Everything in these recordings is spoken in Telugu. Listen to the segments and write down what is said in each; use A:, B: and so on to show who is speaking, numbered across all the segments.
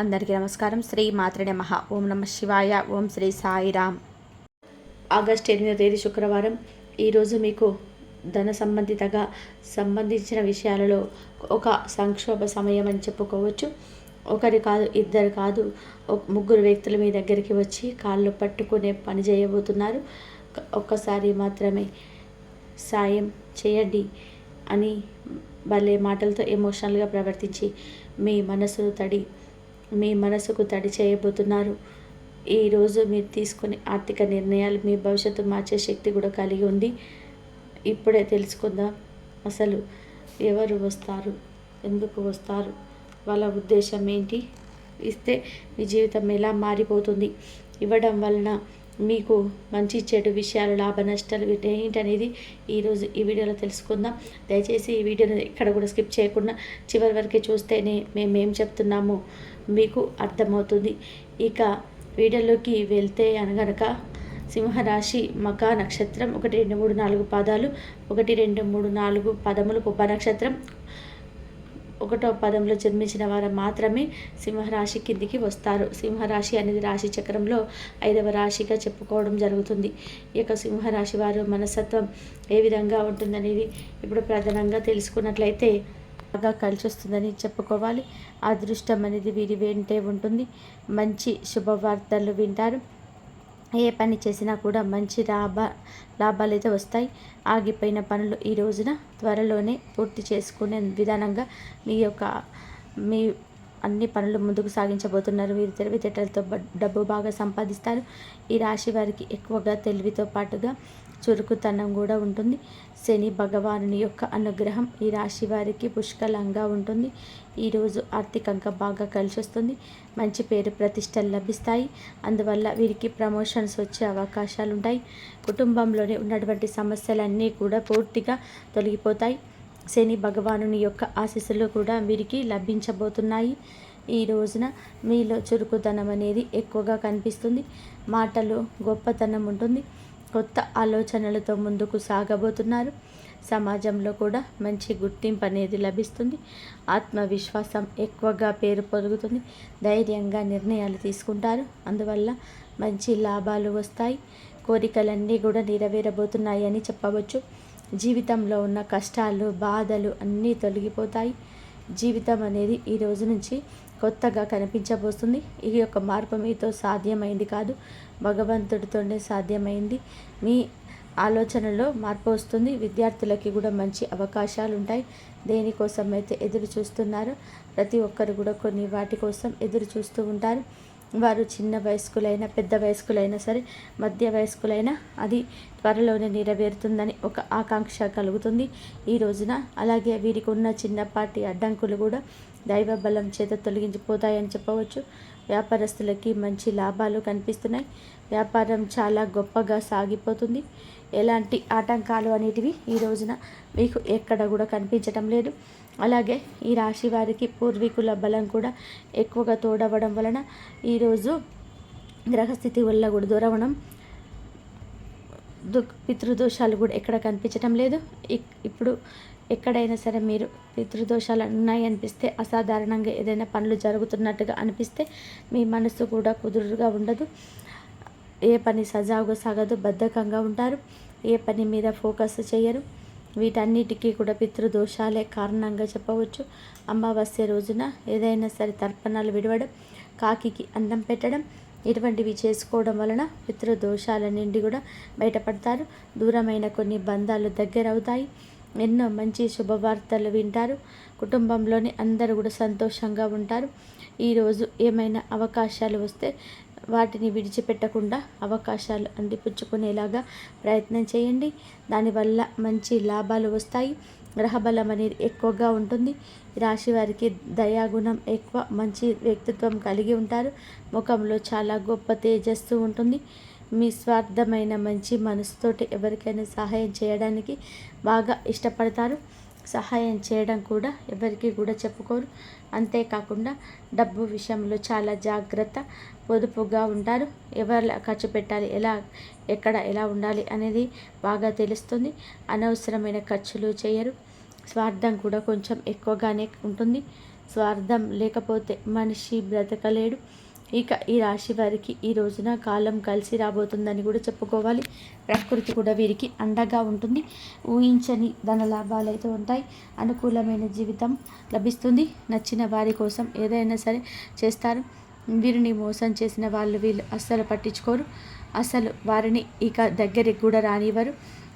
A: అందరికీ నమస్కారం. శ్రీ మాత్రడే మహా ఓం నమ శివాయ. ఓం శ్రీ సాయిరామ్ ఆగస్ట్ ఎనిమిదో తేదీ శుక్రవారం. ఈరోజు మీకు ధన సంబంధితగా సంబంధించిన విషయాలలో ఒక సంక్షోభ సమయం అని చెప్పుకోవచ్చు. ఒకరి కాదు ఇద్దరు కాదు ముగ్గురు వ్యక్తులు మీ దగ్గరికి వచ్చి కాళ్ళు పట్టుకునే పని చేయబోతున్నారు. ఒక్కసారి మాత్రమే సాయం చేయండి అని భలే మాటలతో ఎమోషనల్గా ప్రవర్తించి మీ మనసును తడి మీ మనసుకు తడి చేయబోతున్నారు. ఈరోజు మీరు తీసుకునే ఆర్థిక నిర్ణయాలు మీ భవిష్యత్తు మార్చే శక్తి కూడా కలిగి ఉంది. ఇప్పుడే తెలుసుకుందాం. అసలు ఎవరు వస్తారు? ఎందుకు వస్తారు? వాళ్ళ ఉద్దేశం ఏంటి? ఇస్తే మీ జీవితం ఎలా మారిపోతుంది? ఇవ్వడం వలన మీకు మంచి చెడు విషయాలు లాభ నష్టాలు వీటి ఏంటనేది ఈరోజు ఈ వీడియోలో తెలుసుకుందాం. దయచేసి ఈ వీడియోని ఎక్కడ కూడా స్కిప్ చేయకుండా చివరి వరకే చూస్తేనే మేము ఏం చెప్తున్నామో మీకు అర్థమవుతుంది. ఇక వీడియోలోకి వెళ్తే అనగనక సింహరాశి మక నక్షత్రం ఒకటి రెండు మూడు నాలుగు పాదాలు ఒకటి రెండు మూడు నాలుగు పదములు ఉప నక్షత్రం ఒకటో పదంలో జన్మించిన వారు మాత్రమే సింహరాశి కిందికి వస్తారు. సింహరాశి అనేది రాశి చక్రంలో ఐదవ రాశిగా చెప్పుకోవడం జరుగుతుంది. ఈ యొక్క సింహరాశి వారు మనస్తత్వం ఏ విధంగా ఉంటుందనేది ఇప్పుడు ప్రధానంగా తెలుసుకున్నట్లయితే బాగా కలిసి వస్తుందని చెప్పుకోవాలి. అదృష్టం అనేది వీరి వెంటే ఉంటుంది. మంచి శుభవార్తలు వింటారు. ఏ పని చేసినా కూడా మంచి లాభ లాభాలు అయితే వస్తాయి. ఆగిపోయిన పనులు ఈ రోజున త్వరలోనే పూర్తి చేసుకునే విధానంగా మీ యొక్క మీ అన్ని పనులు ముందుకు సాగించబోతున్నారు. వీరు తెలివితేటలతో డబ్బు బాగా సంపాదిస్తారు. ఈ రాశి వారికి ఎక్కువగా తెలివితో పాటుగా చురుకుతనం కూడా ఉంటుంది. శని భగవానుని యొక్క అనుగ్రహం ఈ రాశి వారికి పుష్కలంగా ఉంటుంది. ఈరోజు ఆర్థికంగా బాగా కలిసి వస్తుంది మంచి పేరు ప్రతిష్టలు లభిస్తాయి. అందువల్ల వీరికి ప్రమోషన్స్ వచ్చే అవకాశాలు ఉంటాయి కుటుంబంలోనే ఉన్నటువంటి సమస్యలన్నీ కూడా పూర్తిగా తొలగిపోతాయి. శని భగవానుని యొక్క ఆశీస్సులు కూడా వీరికి లభించబోతున్నాయి. ఈ రోజున మీలో చురుకుతనం అనేది ఎక్కువగా కనిపిస్తుంది. మాటలు గొప్పతనం ఉంటుంది. కొత్త ఆలోచనలతో ముందుకు సాగబోతున్నారు. సమాజంలో కూడా మంచి గుర్తింపు అనేది లభిస్తుంది. ఆత్మవిశ్వాసం ఎక్కువగా పేరు పొరుగుతుంది ధైర్యంగా నిర్ణయాలు తీసుకుంటారు. అందువల్ల మంచి లాభాలు వస్తాయి. కోరికలన్నీ కూడా నెరవేరబోతున్నాయి అని చెప్పవచ్చు. జీవితంలో ఉన్న కష్టాలు బాధలు అన్నీ తొలగిపోతాయి. జీవితం అనేది ఈ రోజు నుంచి కొత్తగా కనిపించబోతుంది ఈ యొక్క మార్పు మీతో సాధ్యమైంది కాదు. భగవంతుడితోనే సాధ్యమైంది. మీ ఆలోచనలో మార్పు వస్తుంది. విద్యార్థులకి కూడా మంచి అవకాశాలు ఉంటాయి దేనికోసం అయితే ఎదురు చూస్తున్నారో ప్రతి ఒక్కరు కూడా కొన్ని వాటి కోసం ఎదురు చూస్తూ ఉంటారు. వారు చిన్న వయస్కులైనా పెద్ద వయస్కులైనా సరే మధ్య వయస్కులైనా అది త్వరలోనే నెరవేరుతుందని ఒక ఆకాంక్ష కలుగుతుంది ఈ రోజున. అలాగే వీరికి ఉన్న చిన్నపాటి అడ్డంకులు కూడా దైవ బలం చేత తొలగించిపోతాయని చెప్పవచ్చు. వ్యాపారస్తులకి మంచి లాభాలు కనిపిస్తున్నాయి. వ్యాపారం చాలా గొప్పగా సాగిపోతుంది. ఎలాంటి ఆటంకాలు అనేటివి ఈ రోజున మీకు ఎక్కడ కూడా కనిపించటం లేదు. అలాగే ఈ రాశి వారికి పూర్వీకుల బలం కూడా ఎక్కువగా తోడవడం వలన ఈరోజు గ్రహస్థితి వల్ల కూడా దూరవడం దు పితృదోషాలు కూడా ఎక్కడ కనిపించటం లేదు. ఇప్పుడు ఎక్కడైనా సరే మీరు పితృదోషాలు ఉన్నాయి అనిపిస్తే అసాధారణంగా ఏదైనా పనులు జరుగుతున్నట్టుగా అనిపిస్తే మీ మనసు కూడా కుదురుగా ఉండదు. ఏ పని సజావుగా సాగదు బద్ధకంగా ఉంటారు. ఏ పని మీద ఫోకస్ చేయరు. వీటన్నిటికీ కూడా పితృదోషాలే కారణంగా చెప్పవచ్చు. అమావాస్య రోజున ఏదైనా సరే తర్పణాలు విడవడం కాకికి అన్నం పెట్టడం ఇటువంటివి చేసుకోవడం వలన పితృదోషాల నుండి కూడా బయటపడతారు. దూరమైన కొన్ని బంధాలు దగ్గరవుతాయి. ఎన్నో మంచి శుభవార్తలు వింటారు. కుటుంబంలోని అందరూ కూడా సంతోషంగా ఉంటారు. ఈరోజు ఏమైనా అవకాశాలు వస్తే వాటిని విడిచిపెట్టకుండా అవకాశాలు అందిపుచ్చుకునేలాగా ప్రయత్నం చేయండి. దానివల్ల మంచి లాభాలు వస్తాయి. గ్రహబలం అనేది ఎక్కువగా ఉంటుంది. రాశి వారికి దయాగుణం ఎక్కువ మంచి వ్యక్తిత్వం కలిగి ఉంటారు. ముఖంలో చాలా గొప్ప తేజస్సు ఉంటుంది. మీ స్వార్థమైన మంచి మనసుతోటి ఎవరికైనా సహాయం చేయడానికి బాగా ఇష్టపడతారు. సహాయం చేయడం కూడా ఎవరికి కూడా చెప్పుకోరు. అంతేకాకుండా డబ్బు విషయంలో చాలా జాగ్రత్త పొదుపుగా ఉంటారు. ఎవరు ఖర్చు పెట్టాలి ఎలా ఎక్కడ ఎలా ఉండాలి అనేది బాగా తెలుస్తుంది. అనవసరమైన ఖర్చులు చేయరు. స్వార్థం కూడా కొంచెం ఎక్కువగానే ఉంటుంది. స్వార్థం లేకపోతే మనిషి బ్రతకలేడు. ఇక ఈ రాశి వారికి ఈ రోజున కాలం కలిసి రాబోతుందని కూడా చెప్పుకోవాలి. ప్రకృతి కూడా వీరికి అండగా ఉంటుంది. ఊహించని ధన లాభాలు అయితే ఉంటాయి. అనుకూలమైన జీవితం లభిస్తుంది. నచ్చిన వారి కోసం ఏదైనా సరే చేస్తారు. వీరిని మోసం చేసిన వాళ్ళు వీళ్ళు అస్సలు పట్టించుకోరు. అసలు వారిని ఇక దగ్గరికి కూడా రానివ్వరు.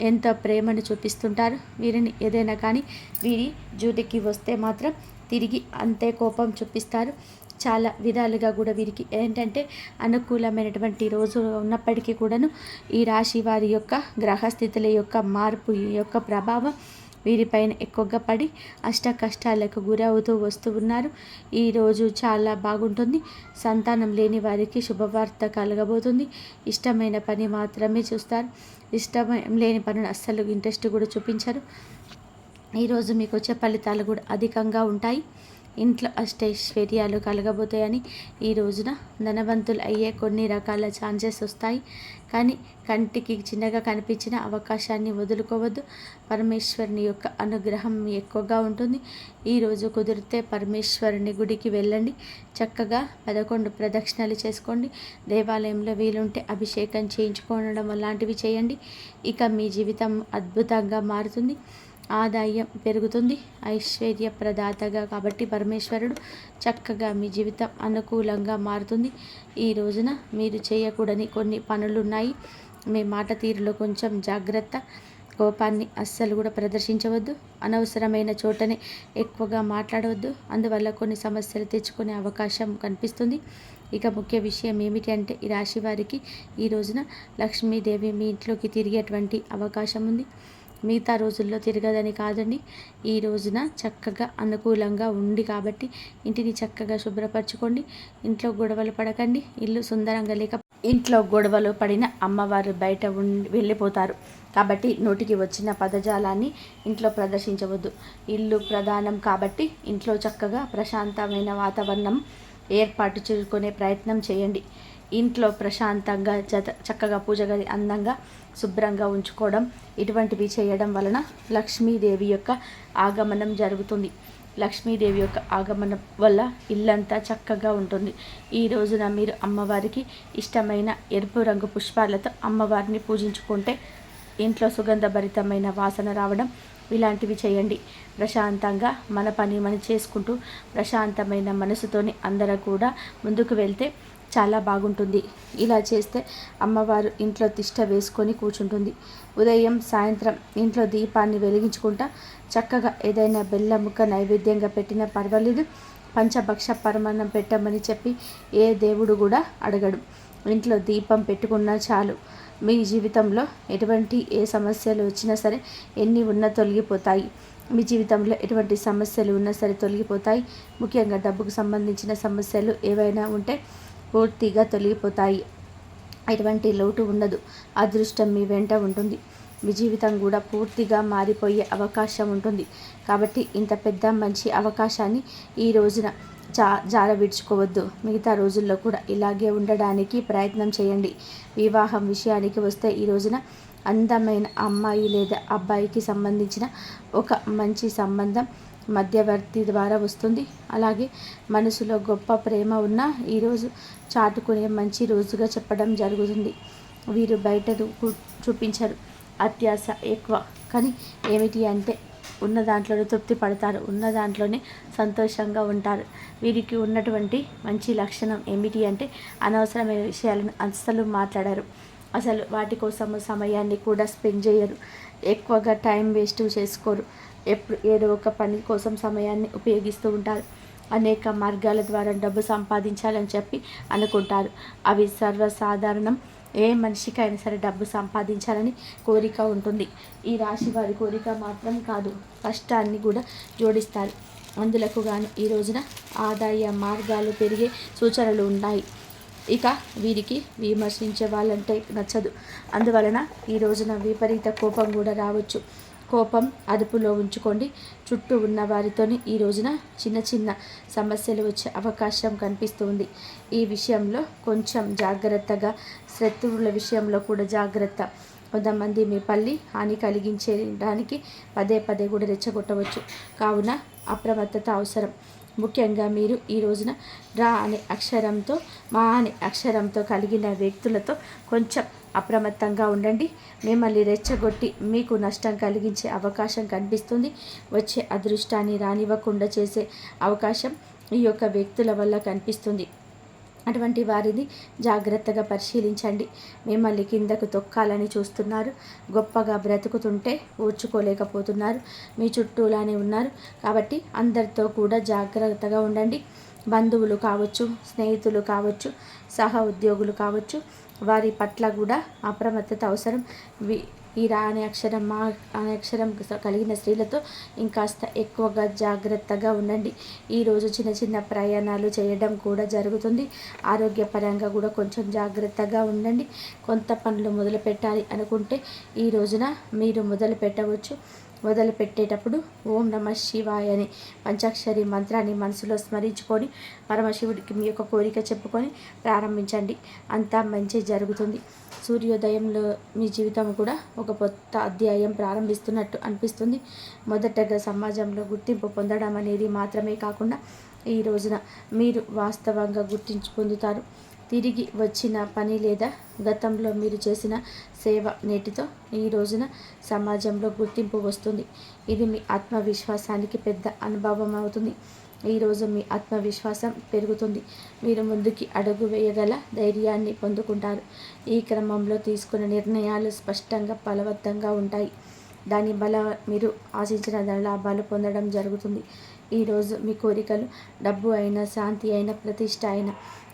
A: ఎంత ప్రేమను చూపిస్తుంటారు. వీరిని ఏదైనా కానీ వీరి జూటికి వస్తే మాత్రం తిరిగి అంతే కోపం చూపిస్తారు. చాలా విధాలుగా కూడా వీరికి ఏంటంటే అనుకూలమైనటువంటి రోజు ఉన్నప్పటికీ కూడాను ఈ రాశి వారి యొక్క గ్రహస్థితుల యొక్క మార్పు యొక్క ప్రభావం వీరిపైన ఎక్కువగా పడి అష్ట కష్టాలకు గురవుతూ వస్తూ ఉన్నారు. ఈరోజు చాలా బాగుంటుంది. సంతానం లేని వారికి శుభవార్త కలగబోతుంది. ఇష్టమైన పని మాత్రమే చూస్తారు. ఇష్టం లేని పనులు అస్సలు ఇంట్రెస్ట్ కూడా చూపించరు. ఈరోజు మీకు వచ్చే ఫలితాలు కూడా అధికంగా ఉంటాయి. ఇంట్లో అష్టైశ్వర్యాలు కలగబోతాయని ఈ రోజున ధనవంతులు అయ్యే కొన్ని రకాల ఛాన్సెస్ వస్తాయి. కానీ కంటికి చిన్నగా కనిపించిన అవకాశాన్ని వదులుకోవద్దు. పరమేశ్వరుని యొక్క అనుగ్రహం ఎక్కువగా ఉంటుంది. ఈరోజు కుదిరితే పరమేశ్వరుని గుడికి వెళ్ళండి. చక్కగా పదకొండు ప్రదక్షిణలు చేసుకోండి. దేవాలయంలో వీలుంటే అభిషేకం చేయించుకోవడం లాంటివి చేయండి. ఇక మీ జీవితం అద్భుతంగా మారుతుంది. ఆదాయం పెరుగుతుంది. ఐశ్వర్య ప్రదాతగా కాబట్టి పరమేశ్వరుడు చక్కగా మీ జీవితం అనుకూలంగా మారుతుంది. ఈ రోజున మీరు చేయకూడని కొన్ని పనులు ఉన్నాయి మీ మాట తీరులో కొంచెం జాగ్రత్త. కోపాన్ని అస్సలు కూడా ప్రదర్శించవద్దు. అనవసరమైన చోటనే ఎక్కువగా మాట్లాడవద్దు. అందువల్ల కొన్ని సమస్యలు తెచ్చుకునే అవకాశం కనిపిస్తుంది. ఇక ముఖ్య విషయం ఏమిటి అంటే ఈ రాశి వారికి ఈ రోజున లక్ష్మీదేవి మీ ఇంట్లోకి తిరిగేటువంటి అవకాశం ఉంది. మిగతా రోజుల్లో తిరగదని కాదండి. ఈ రోజున చక్కగా అనుకూలంగా ఉంది కాబట్టి ఇంటిని చక్కగా శుభ్రపరచుకోండి. ఇంట్లో గొడవలు పడకండి. ఇల్లు సుందరంగా లేక ఇంట్లో గొడవలు పడిన అమ్మవారు బయట ఉండి వెళ్ళిపోతారు. కాబట్టి నోటికి వచ్చిన పదజాలాన్ని ఇంట్లో ప్రదర్శించవద్దు. ఇల్లు ప్రధానం కాబట్టి ఇంట్లో చక్కగా ప్రశాంతమైన వాతావరణం ఏర్పాటు చేసుకునే ప్రయత్నం చేయండి. ఇంట్లో ప్రశాంతంగా జత చక్కగా పూజ గది అందంగా శుభ్రంగా ఉంచుకోవడం ఇటువంటివి చేయడం వలన లక్ష్మీదేవి యొక్క ఆగమనం జరుగుతుంది. లక్ష్మీదేవి యొక్క ఆగమనం వల్ల ఇల్లంతా చక్కగా ఉంటుంది. ఈ రోజున మీరు అమ్మవారికి ఇష్టమైన ఎరుపు రంగు పుష్పాలతో అమ్మవారిని పూజించుకుంటే ఇంట్లో సుగంధభరితమైన వాసన రావడం ఇలాంటివి చేయండి. ప్రశాంతంగా మన పని మనం చేసుకుంటూ ప్రశాంతమైన మనసుతోని అందరూ కూడా ముందుకు వెళ్తే చాలా బాగుంటుంది. ఇలా చేస్తే అమ్మవారు ఇంట్లో తిష్ట వేసుకొని కూర్చుంటుంది. ఉదయం సాయంత్రం ఇంట్లో దీపాన్ని వెలిగించుకుంటా చక్కగా ఏదైనా బెల్ల ముక్క నైవేద్యంగా పెట్టినా పర్వాలేదు. పంచభక్ష పరమాన్నం పెట్టమని చెప్పి ఏ దేవుడు కూడా అడగడు. ఇంట్లో దీపం పెట్టుకున్నా చాలు. మీ జీవితంలో ఎటువంటి ఏ సమస్యలు వచ్చినా సరే ఎన్ని ఉన్నా తొలగిపోతాయి. మీ జీవితంలో ఎటువంటి సమస్యలు ఉన్నా సరే తొలగిపోతాయి. ముఖ్యంగా డబ్బుకు సంబంధించిన సమస్యలు ఏవైనా ఉంటే పూర్తిగా తొలగిపోతాయి. ఎటువంటి లోటు ఉండదు. అదృష్టం మీ వెంట ఉంటుంది. మీ జీవితం కూడా పూర్తిగా మారిపోయే అవకాశం ఉంటుంది. కాబట్టి ఇంత పెద్ద మంచి అవకాశాన్ని ఈ రోజున జా జార విడుచుకోవద్దు మిగతా రోజుల్లో కూడా ఇలాగే ఉండడానికి ప్రయత్నం చేయండి. వివాహం విషయానికి వస్తే ఈ రోజున అందమైన అమ్మాయి లేదా అబ్బాయికి సంబంధించిన ఒక మంచి సంబంధం మధ్యవర్తి ద్వారా వస్తుంది. అలాగే మనసులో గొప్ప ప్రేమ ఉన్న ఈరోజు చాటుకునే మంచి రోజుగా చెప్పడం జరుగుతుంది. వీరు బయట చూపించరు. అత్యాశ ఎక్కువ. కానీ ఏమిటి అంటే ఉన్న దాంట్లోనే తృప్తి పడతారు. ఉన్న దాంట్లోనే సంతోషంగా ఉంటారు. వీరికి ఉన్నటువంటి మంచి లక్షణం ఏమిటి అంటే అనవసరమైన విషయాలను అస్సలు మాట్లాడరు. అసలు వాటి కోసం సమయాన్ని కూడా స్పెండ్ చేయరు. ఎక్కువగా టైం వేస్ట్ చేసుకోరు. ఎప్పుడు ఏదో ఒక పని కోసం సమయాన్ని ఉపయోగిస్తూ ఉంటారు. అనేక మార్గాల ద్వారా డబ్బు సంపాదించాలని చెప్పి అనుకుంటారు. అవి సర్వసాధారణం. ఏ మనిషికైనా సరే డబ్బు సంపాదించాలని కోరిక ఉంటుంది. ఈ రాశి వారి కోరిక మాత్రం కాదు కష్టాన్ని కూడా జోడిస్తారు. అందులకు గాను ఈ రోజున ఆదాయ మార్గాలు పెరిగే సూచనలు ఉన్నాయి. ఇక వీరికి విమర్శించే వాళ్ళంటే నచ్చదు. అందువలన ఈ రోజున విపరీత కోపం కూడా రావచ్చు. కోపం అదుపులో ఉంచుకోండి. చుట్టూ ఉన్న వారితోని ఈ రోజున చిన్న చిన్న సమస్యలు వచ్చే అవకాశం కనిపిస్తుంది. ఈ విషయంలో కొంచెం జాగ్రత్తగా శత్రువుల విషయంలో కూడా జాగ్రత్త. కొంతమంది మీ పల్లి హాని కలిగించడానికి పదే పదే కూడా రెచ్చగొట్టవచ్చు. కావున అప్రమత్తత అవసరం. ముఖ్యంగా మీరు ఈ రోజున రా అనే అక్షరంతో మా అనే అక్షరంతో కలిగిన వ్యక్తులతో కొంచెం అప్రమత్తంగా ఉండండి. మిమ్మల్ని రెచ్చగొట్టి మీకు నష్టం కలిగించే అవకాశం కనిపిస్తుంది. వచ్చే అదృష్టాన్ని రానివ్వకుండా చేసే అవకాశం ఈ యొక్క వ్యక్తుల వల్ల కనిపిస్తుంది. అటువంటి వారిని జాగ్రత్తగా పరిశీలించండి. మిమ్మల్ని కిందకు తొక్కాలని చూస్తున్నారు. గొప్పగా బ్రతుకుతుంటే ఊర్చుకోలేకపోతున్నారు. మీ చుట్టూలానే ఉన్నారు. కాబట్టి అందరితో కూడా జాగ్రత్తగా ఉండండి. బంధువులు కావచ్చు స్నేహితులు కావచ్చు సహ ఉద్యోగులు కావచ్చు వారి పట్ల కూడా అప్రమత్తత అవసరం. వి ఈ రా అనే అక్షరం మా అనే అక్షరం కలిగిన స్త్రీలతో ఇంకాస్త ఎక్కువగా జాగ్రత్తగా ఉండండి. ఈరోజు చిన్న చిన్న ప్రయాణాలు చేయడం కూడా జరుగుతుంది. ఆరోగ్యపరంగా కూడా కొంచెం జాగ్రత్తగా ఉండండి. కొంత పనులు మొదలు పెట్టాలి అనుకుంటే ఈ రోజున మీరు మొదలు పెట్టవచ్చు మొదలుపెట్టేటప్పుడు ఓం నమ శివాయ అని పంచాక్షరి మంత్రాన్ని మనసులో స్మరించుకొని పరమశివుడికి మీ యొక్క కోరిక చెప్పుకొని ప్రారంభించండి. అంతా మంచి జరుగుతుంది. సూర్యోదయంలో మీ జీవితం కూడా ఒక కొత్త అధ్యాయం ప్రారంభిస్తున్నట్టు అనిపిస్తుంది. మొదటగా సమాజంలో గుర్తింపు పొందడం అనేది మాత్రమే కాకుండా ఈ రోజున మీరు వాస్తవంగా గుర్తించి పొందుతారు. తిరిగి వచ్చిన పని లేదా? గతంలో మీరు చేసిన సేవ నేటితో ఈ రోజున సమాజంలో గుర్తింపు వస్తుంది. ఇది మీ ఆత్మవిశ్వాసానికి పెద్ద అనుభవం అవుతుంది. ఈరోజు మీ ఆత్మవిశ్వాసం పెరుగుతుంది. మీరు ముందుకి అడుగు వేయగల ధైర్యాన్ని పొందుకుంటారు. ఈ క్రమంలో తీసుకున్న నిర్ణయాలు స్పష్టంగా బలవత్తంగా ఉంటాయి. దాని బల మీరు ఆశించిన లాభాలు పొందడం జరుగుతుంది. ఈరోజు మీ కోరికలు డబ్బు అయినా శాంతి అయినా ప్రతిష్ట అయినా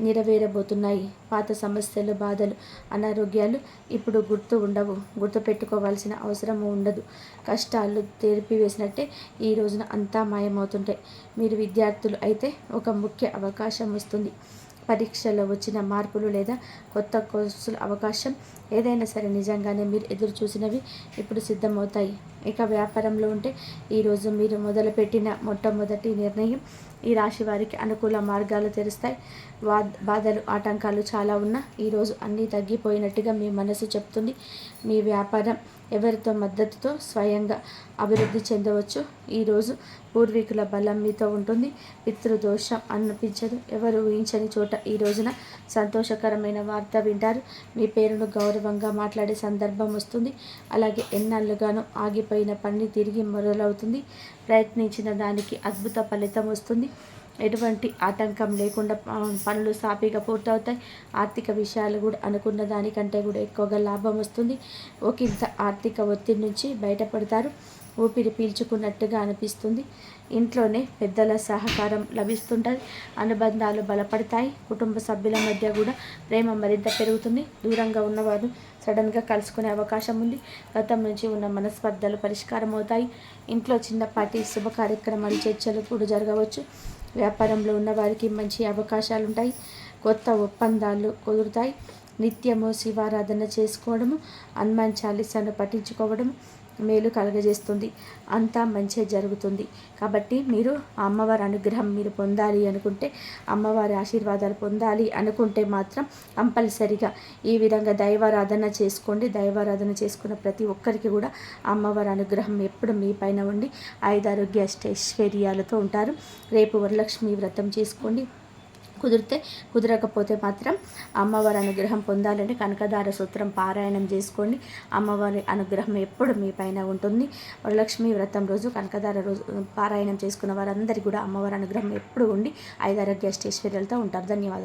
A: నెరవేరబోతున్నాయి. పాత సమస్యలు బాధలు అనారోగ్యాలు ఇప్పుడు గుర్తు ఉండవు. గుర్తు పెట్టుకోవాల్సిన అవసరం ఉండదు. కష్టాలు వేసినట్టే ఈ రోజున అంతా మాయమవుతుంటాయి. మీరు విద్యార్థులు అయితే ఒక ముఖ్య అవకాశం వస్తుంది. పరీక్షలో వచ్చిన మార్పులు లేదా కొత్త కోర్సుల అవకాశం ఏదైనా సరే నిజంగానే మీరు ఎదురు చూసినవి ఇప్పుడు సిద్ధమవుతాయి. ఇక వ్యాపారంలో ఉంటే ఈరోజు మీరు మొదలుపెట్టిన మొట్టమొదటి నిర్ణయం ఈ రాశి వారికి అనుకూల మార్గాలు తెరుస్తాయి. వా బాధలు ఆటంకాలు చాలా ఉన్నా ఈరోజు అన్నీ తగ్గిపోయినట్టుగా మీ మనసు చెప్తుంది. మీ వ్యాపారం ఎవరితో మద్దతుతో స్వయంగా అభివృద్ధి చెందవచ్చు. ఈరోజు పూర్వీకుల బలం మీతో ఉంటుంది. పితృదోషం అనిపించదు. ఎవరు ఊహించని చోట ఈ రోజున సంతోషకరమైన వార్త వింటారు. మీ పేరును గౌరవంగా మాట్లాడే సందర్భం వస్తుంది. అలాగే ఎన్నాళ్ళుగానో ఆగిపోయిన పని తిరిగి మొదలవుతుంది. ప్రయత్నించిన దానికి అద్భుత ఫలితం వస్తుంది. ఎటువంటి ఆటంకం లేకుండా పనులు సాఫీగా పూర్తవుతాయి. ఆర్థిక విషయాలు కూడా అనుకున్న దానికంటే కూడా ఎక్కువగా లాభం వస్తుంది. ఒకంత ఆర్థిక ఒత్తిడి నుంచి బయటపడతారు. ఊపిరి పీల్చుకున్నట్టుగా అనిపిస్తుంది. ఇంట్లోనే పెద్దల సహకారం లభిస్తుంటుంది. అనుబంధాలు బలపడతాయి. కుటుంబ సభ్యుల మధ్య కూడా ప్రేమ మరింత పెరుగుతుంది. దూరంగా ఉన్నవారు సడన్గా కలుసుకునే అవకాశం ఉంది. గతం నుంచి ఉన్న మనస్పర్ధలు పరిష్కారం అవుతాయి ఇంట్లో చిన్నపాటి శుభ కార్యక్రమాలు చర్చలు కూడా జరగవచ్చు. వ్యాపారంలో ఉన్నవారికి మంచి అవకాశాలు ఉంటాయి కొత్త ఒప్పందాలు కుదురుతాయి. నిత్యము శివారాధన చేసుకోవడము హనుమాన్ చాలీసాను పఠించుకోవడము మేలు కలగజేస్తుంది. అంతా మంచిగా జరుగుతుంది. కాబట్టి మీరు అమ్మవారి అనుగ్రహం మీరు పొందాలి అనుకుంటే అమ్మవారి ఆశీర్వాదాలు పొందాలి అనుకుంటే మాత్రం కంపల్సరిగా ఈ విధంగా దైవారాధన చేసుకోండి. దైవారాధన చేసుకున్న ప్రతి ఒక్కరికి కూడా అమ్మవారి అనుగ్రహం ఎప్పుడు మీ పైన ఉండి ఐదారోగ్య ఐశ్వర్యాలతో ఉంటారు. రేపు వరలక్ష్మి వ్రతం చేసుకోండి. కుదిరితే కుదరకపోతే మాత్రం అమ్మవారి అనుగ్రహం పొందాలంటే కనకదార సూత్రం పారాయణం చేసుకోండి. అమ్మవారి అనుగ్రహం ఎప్పుడు మీ పైన ఉంటుంది. వరలక్ష్మి వ్రతం రోజు కనకదార రోజు పారాయణం చేసుకున్న వారందరికీ కూడా అమ్మవారి అనుగ్రహం ఎప్పుడు ఉండి ఐదారోగ్య స్టేశ్వర్యాలతో ఉంటారు. ధన్యవాదాలు.